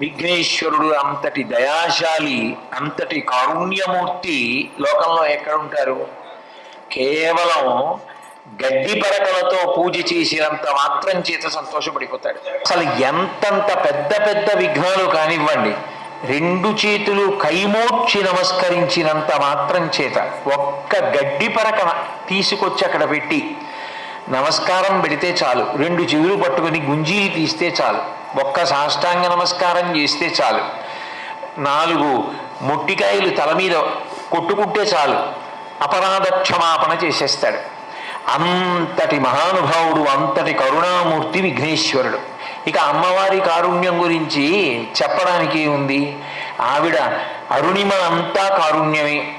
విఘ్నేశ్వరుడు అంతటి దయాశాలి అంతటి కారుణ్యమూర్తి లోకంలో ఎక్కడ ఉంటారు కేవలం గడ్డి పరకలతో పూజ చేసినంత మాత్రం చేత సంతోషపడిపోతాడు. అసలు ఎంతంత పెద్ద పెద్ద విఘ్నాలు కానివ్వండి రెండు చేతులు కైమోర్చి నమస్కరించినంత మాత్రం చేత ఒక్క గడ్డి పరక తీసుకొచ్చి అక్కడ పెట్టి నమస్కారం పెడితే చాలు రెండు చెవులు పట్టుకొని గుంజీలు తీస్తే చాలు. ఒక్క సాష్టాంగ నమస్కారం చేస్తే చాలు. నాలుగు మొట్టికాయలు తల మీద కొట్టుకుంటే చాలు. అపరాధ క్షమాపణ చేసేస్తాడు. అంతటి మహానుభావుడు అంతటి కరుణామూర్తి విఘ్నేశ్వరుడు. ఇక అమ్మవారి కారుణ్యం గురించి చెప్పడానికి ఉంది ఆవిడ అరుణిమ అంతా కారుణ్యమే.